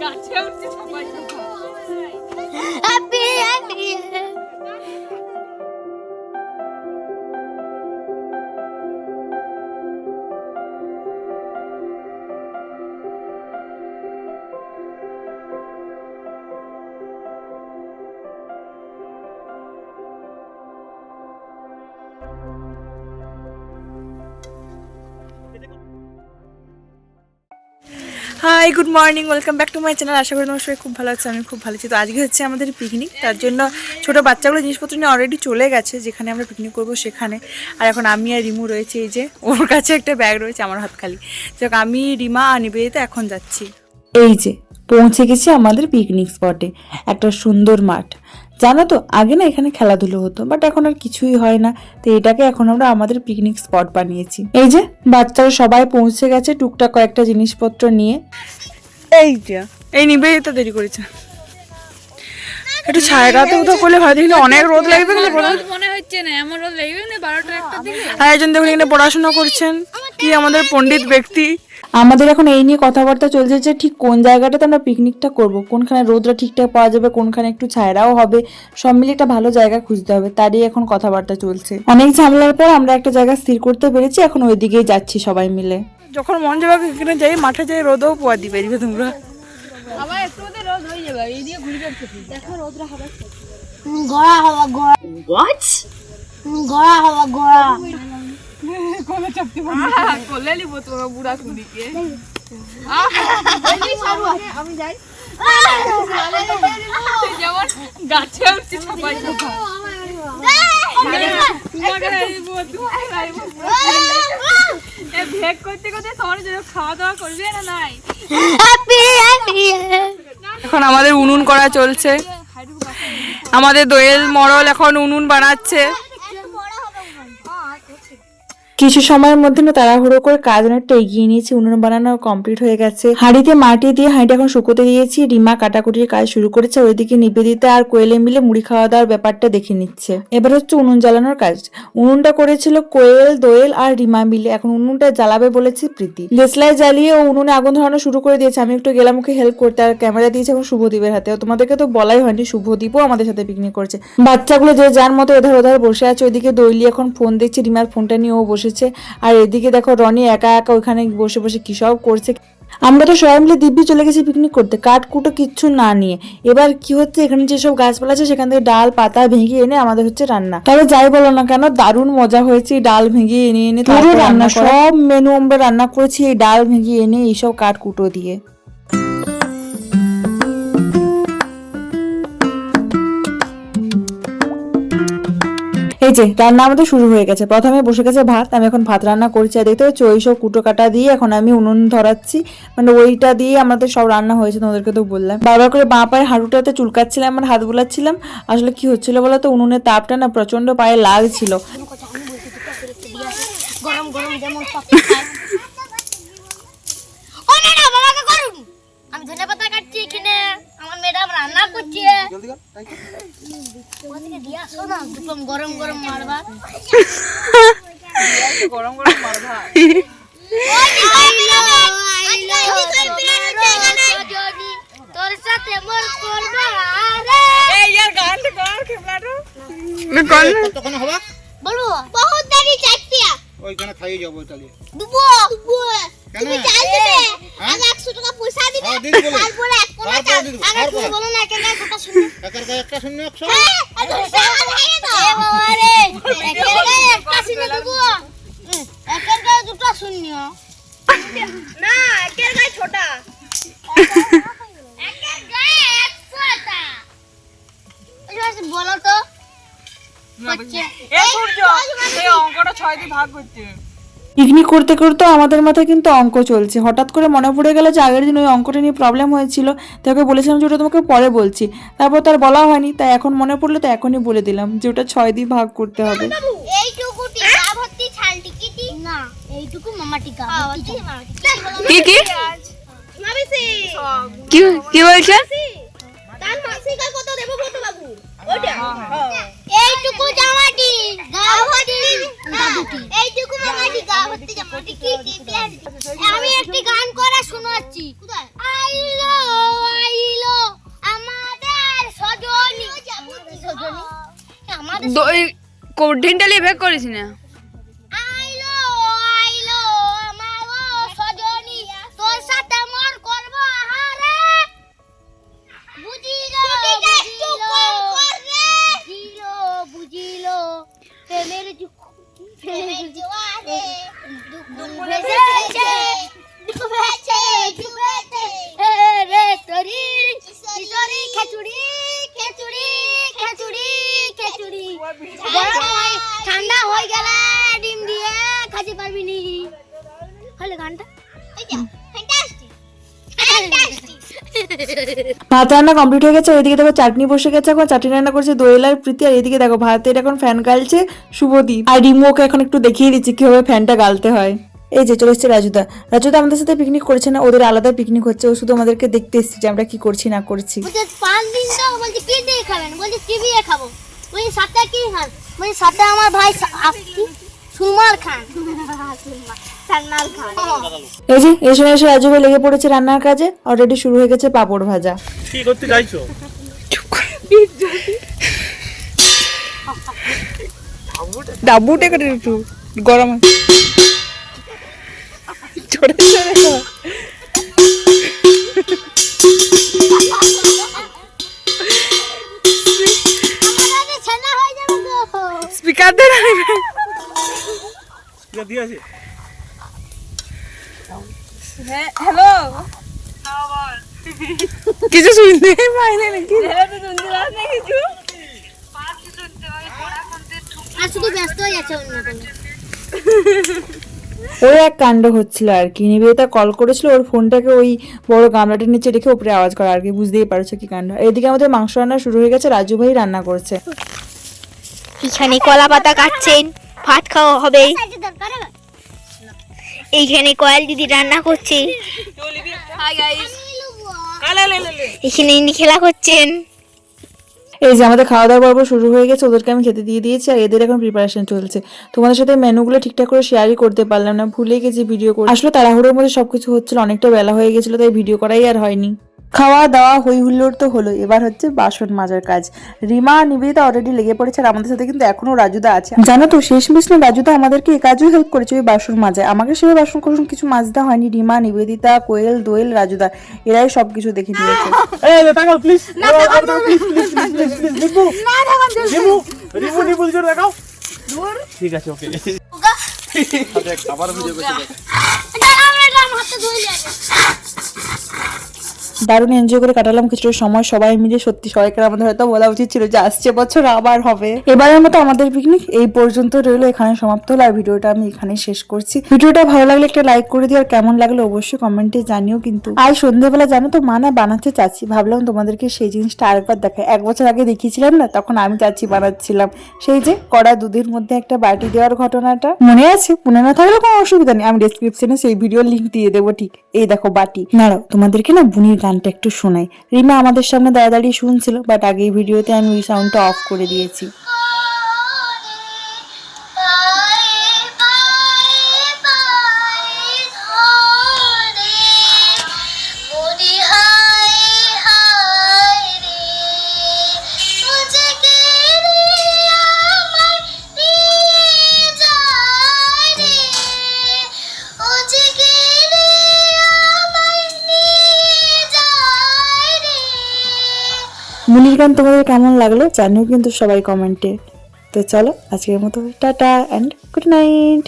গাছে উঠছে সবাই hi good morning welcome back to my channel আশা করি তোমার খুব ভালো আছে, আমি খুব ভালো আছি। তো আজকে হচ্ছে আমাদের পিকনিক তার জন্য ছোটো বাচ্চাগুলো জিনিসপত্র নিয়ে অলরেডি চলে গেছে, যেখানে আমরা পিকনিক করব সেখানে। আর এখন আমি আর রিমু রয়েছে, এই যে ওর কাছে একটা ব্যাগ রয়েছে, আমার হাত খালি। যাক, আমি, রিমা আর নিবেদিতা এখন যাচ্ছি। এই যে, পৌঁছে গেছি আমাদের পিকনিক স্পটে একটা সুন্দর মাঠ। জানো তো আগে না এখানে খেলাধুলো হতো বাট এখন আর কিছুই হয় না। তো এটাকে এখন আমরা আমাদের পিকনিক স্পট বানিয়েছি। এই যে বাচ্চারা সবাই পৌঁছে গেছে টুকটাক কয়েকটা জিনিসপত্র নিয়ে। এই যে এই নিবেদিতা দেরি করেছে। একটু ছায়াটাতে কোথাও করলে ভালো দেখলে অনেক রোদ লাগবে মনে হচ্ছে না এমন রোদ লাগবে না বারোটা একটা দিকে। আর একজন দেখুন এখানে পড়াশোনা করছেন। কি আমাদের পণ্ডিত ব্যক্তি? আমাদের এখন এই নিয়ে কথাবার্তা চলছে যে ঠিক কোন জায়গাটাতে আমরা পিকনিকটা করব কোনখানে রোদটা ঠিকঠাক পাওয়া যাবে কোনখানে একটু ছায়রাও হবে সব মিলিয়ে একটা ভালো জায়গা খুঁজতে হবে তারই এখন কথাবার্তা চলছে। অনেক ঝামেলার পর আমরা একটা জায়গা স্থির করতে পেরেছি এখন ওই দিকেই যাচ্ছি সবাই মিলে। যখন মন যাবে এখানে যাই মাঠে যাই রোদও পোয়া দিবে এদিকে তোমরা। আবার একটু রোদ হয়ে যাবে এই দিয়ে ঘুরে যাচ্ছে দেখো রোদরা হবে। গোড়া হওয়া গোড়া। হোয়াট গোড়া হওয়া গোড়া। তোমাকে রাইব এ ভেগ করতে করতে খাওয়া দাওয়া করবে না নাই এখন আমাদের উনুন করা চলছে। আমাদের দোয়েল মরল এখন উনুন বানাচ্ছে। কিছু সময়ের মধ্যে না তাড়াহুড়ো করে কাজ অনেকটা এগিয়ে নিয়েছি, উনুন বানানো কমপ্লিট হয়ে গেছে। হাঁড়িতে মাটি দিয়ে হাঁড়িটা এখন শুকোতে দিয়েছি, রিমা কাটাকুটির কাজ শুরু করেছে, ওইদিকে নিবেদিতা আর কোয়েলে মিলে মুড়ি খাওয়া দাওয়ার ব্যাপারটা দেখে নিচ্ছে। এবার হচ্ছে উনুন জ্বালানোর কাজ। উনুনটা করেছিল কোয়েল, দোয়েল আর রিমা মিলে, এখন উনুনটা জ্বালাবে বলেছে প্রীতি। লেসলাই জ্বালিয়ে ও উনুনে আগুন ধরানো শুরু করে দিয়েছে, আমি একটু গেলাম ওকে হেল্প করতে, আর ক্যামেরা দিয়েছে এখন শুভদীপের হাতে। তোমাদেরকে তো বলাই হয়নি, শুভদীপও আমাদের সাথে পিকনিক করছে। বাচ্চাগুলো যে যার মতো এধার ওধার বসে আছে, ওইদিকে দৈলি এখন ফোন দেখছে, রিমার ফোনটা নিয়ে ও বসেছে আর এদিকে দেখো রনি একা একা ওখানে বসে বসে কি সব করছে। আমরা তো সবাই মিলে দিব্যি চলে গেছি পিকনিক করতে কাঠ কুটো কিচ্ছু না নিয়ে। এবার কি হচ্ছে? এখানে যেসব গাছপালা আছে সেখান থেকে ডাল পাতা ভেঙে এনে আমাদের হচ্ছে রান্না। তবে যাই বলো না কেন দারুণ মজা হয়েছে এই ডাল ভেঙে এনে এনে পুরো রান্না সব মেনু আমরা রান্না করেছি এই ডাল ভেঙে এনে এইসব কাঠকুটো দিয়ে। যে রান্না আমাদের শুরু হয়ে গেছে। প্রথমে বসে গেছে ভাত, আমি এখন ভাত রান্না করছি। আর দেখতে পাচ্ছি, ওই সব কুটো কাটা দিয়ে এখন আমি উনুন ধরাচ্ছি। মানে ওইটা দিয়ে আমাদের সব রান্না হয়েছে, তোমাদেরকে তো বললাম। বারবার করে বাঁ পায়ে হাঁটুটাতে চুলকাচ্ছিলাম আমার হাত বোলাচ্ছিলাম। আসলে কি হচ্ছিল বলো তো, উনুনের তাপটা না প্রচণ্ড পায়ে লাগছিল। কাটছি এখানে। আমার ম্যাডাম রান্না করছে। গরম গরম মারবা। গরম গরম মারবা। বলব বহুত দেরি চাইতিয়া ওইখানে খাইয়ে যাব তাহলে। দুবো দুবো কেন? তুমি চাল দিবে? হ্যাঁ? আগে 100 টাকা পয়সা দিবে। হ্যাঁ। তারপরে এক কোনা চাল। দিদি, তুমি বলো না কেন কথা শুনো একের গায়ে একটা শূন্য একশো? আগে টাকা ভেঙে দাও। এ বাবা রে। একের গায়ে একটা শূন্য দেবো। হুম, গায়ে দুটো শূন্য না একের গায়ে ছোটা। একের গায়ে একশোটা বলো তো। অঙ্কটা ছয় দিয়ে ভাগ করতে পিকনিক করতে করতে আমাদের মাথায় কিন্তু অঙ্ক চলছে। হঠাৎ করে মনে পড়ে গেল যে আগের দিন ওই অঙ্কটা নিয়ে প্রবলেম হয়েছিল। তো ওকে বলেছিলাম যে ওটা তোমাকে পরে বলছি। তারপর তার বলা হয়নি তাই এখন মনে পড়ল তো এখনই বলে দিলাম যে ওটা ছয় দিয়ে ভাগ করতে হবে। কি কি দেব বাবু? এইটুকু জামাটি এইটুকু মামাটি গা ভর্তি জামাটি কি কি আমি একটি গান করে শোনাচ্ছি। আইলো আইলো আমাদের সজনী। সজনি? আমাদের কঠিনটা লিভে ভেগ করিস না? ঠান্ডা হয়ে গেলে ডিম দিয়ে খাতে পারবি নি হলে গানটা ফ্যান্টাস্টিক ফ্যান্টাস্টিক ভাত রান্না কমপ্লিট হয়ে গেছে এদিকে দেখো চাটনি বসে গেছে, এখন চাটনি রান্না করছে দোয়েল আর প্রীতি, আর এদিকে দেখো ভাতের এখন ফ্যান গালছে শুভদীপ। আর রিমুকে এখন একটু দেখিয়ে দিচ্ছি কীভাবে ফ্যানটা গালতে হয়। এই যে চলে এসছে রাজুদা। রাজুদা আমাদের সাথে পিকনিক করেছে না, ওদের আলাদা পিকনিক হচ্ছে, ও শুধু আমাদেরকে দেখতে এসেছে যে আমরা কি করছি, না করছি। পাঁচ আমার ভাই খান। সান্নাল খান। এই যে এই সময় এসে রাজু ভাই লেগে পড়েছে রান্নার কাজে অলরেডি শুরু হয়ে গেছে পাপড় ভাজা। কি করতে চাইছো ডাবুটা করে। একটু গরম। হয়ে যাবে তো। স্পিকার এটা দিয়ে আছে হ্যালো। কিছু শুনতে পাইনি নাকি? কিছু। আর শুধু ব্যস্ত হয়ে যাচ্ছে অন্য ওই এক কাণ্ড হচ্ছিল আর কি। নিবেদিতা কল করেছিল ওর ফোনটাকে ওই বড় গামলাটার নিচে রেখে উপরে আওয়াজ করা আর কি। বুঝতেই পারছ কি কাণ্ড। এদিকে আমাদের মাংস রান্না শুরু হয়ে গেছে রাজু ভাই রান্না করছে। এখানে কলা পাতা কাটছেন। ভাত খাওয়া হবে এইখানে কয়েল দিদি রান্না করছে। এখানে ইনি খেলা করছেন। এই যে আমাদের খাওয়া দাওয়া পর্ব শুরু হয়ে গেছে ওদেরকে আমি খেতে দিয়ে দিয়েছি আর এদের এখন প্রিপারেশন চলছে। তোমাদের সাথে মেনুগুলো ঠিকঠাক করে শেয়ারই করতে পারলাম না ভুলে গেছি ভিডিও করে আসলে তাড়াহুড়োর মধ্যে সবকিছু হচ্ছিল অনেকটা বেলা হয়ে গেছিল তাই ভিডিও করাই আর হয়নি। খাওয়া দাওয়া হই হুল্লোড় তো হলো। এবার হচ্ছে বাসন মাজার কাজ। রিমা নিবেদিতা অলরেডি লেগে পড়েছে আর আমাদের সাথে কিন্তু এখনও রাজুদা আছে। জানো তো শেষ মিস না রাজুদা আমাদেরকে এই কাজও হেল্প করেছে ওই বাসন মাজায়। আমাকে সেভাবে বাসন কোসন কিছু মাজতে হয়নি। রিমা নিবেদিতা কোয়েল দোয়েল রাজুদা এরাই সবকিছু দেখে নিয়েছে ঠিক আছে ওকে আবার ভিডিও করতে আমরা হাতে ধুয়ে যাবে দারুণ এনজয় করে কাটালাম কিছুটা সময়। সবাই মিলে সত্যি সবাইকে আমাদের হয়তো বলা উচিত ছিল যে আসছে বছর আবার হবে। এবারের মতো আমাদের পিকনিক এই পর্যন্ত রইল, এখানে সমাপ্ত হলো। আর ভিডিওটা আমি এখানে শেষ করছি। ভিডিওটা ভালো লাগলে একটা লাইক করে দিও, আর কেমন লাগল অবশ্যই কমেন্টে জানিও কিন্তু। আর সন্ধ্যেবেলা জানো তো, মা না বানাতে চাচ্ছি ভাবলাম তোমাদেরকে সেই জিনিসটা আরেকবার দেখায় এক বছর আগে দেখিয়েছিলাম না, তখন আমি চাচ্ছি বানাচ্ছিলাম। সেই যে কড়া দুধের মধ্যে একটা বাটি দেওয়ার ঘটনাটা। মনে আছে? মনে না থাকলে কোনো অসুবিধা নেই। আমি ডেসক্রিপশনে সেই ভিডিও লিংক দিয়ে দেবো ঠিক। এই দেখো বাটি। নাড়াও, তোমাদেরকে না বুনির গানটা একটু শোনাই। রিমা আমাদের সামনে দাঁড়িয়ে দাঁড়িয়ে শুনছিল বাট আগে ভিডিওতে আমি ওই সাউন্ডটা অফ করে দিয়েছি। গান তোমাদের কেমন লাগল জানিও কিন্তু সবাই কমেন্টে তো চলো, আজকের মতো টাটা অ্যান্ড গুড নাইট